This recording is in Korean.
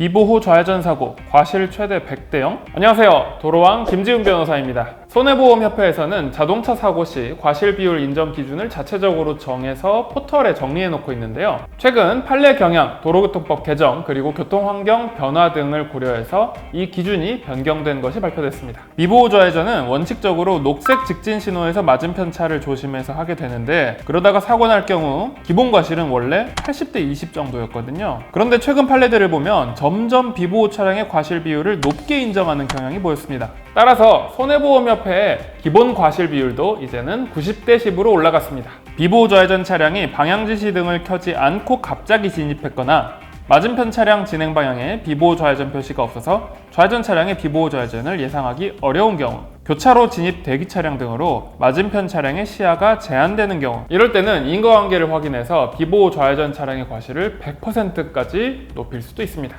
비보호 좌회전 사고, 과실 최대 100대 0. 안녕하세요. 도로왕 김지훈 변호사입니다. 손해보험협회에서는 자동차 사고 시 과실 비율 인정 기준을 자체적으로 정해서 포털에 정리해 놓고 있는데요. 최근 판례 경향, 도로교통법 개정, 그리고 교통환경 변화 등을 고려해서 이 기준이 변경된 것이 발표됐습니다. 비보호 좌회전은 원칙적으로 녹색 직진 신호에서 맞은편 차를 조심해서 하게 되는데 그러다가 사고 날 경우 기본 과실은 원래 80대 20 정도였거든요. 그런데 최근 판례들을 보면 점점 비보호 차량의 과실 비율을 높게 인정하는 경향이 보였습니다. 따라서 손해보험협 회의 기본 과실 비율도 이제는 90대 10으로 올라갔습니다. 비보호 좌회전 차량이 방향 지시 등을 켜지 않고 갑자기 진입했거나 맞은편 차량 진행 방향에 비보호 좌회전 표시가 없어서 좌회전 차량의 비보호 좌회전을 예상하기 어려운 경우 교차로 진입 대기 차량 등으로 맞은편 차량의 시야가 제한되는 경우 이럴 때는 인과관계를 확인해서 비보호 좌회전 차량의 과실을 100%까지 높일 수도 있습니다.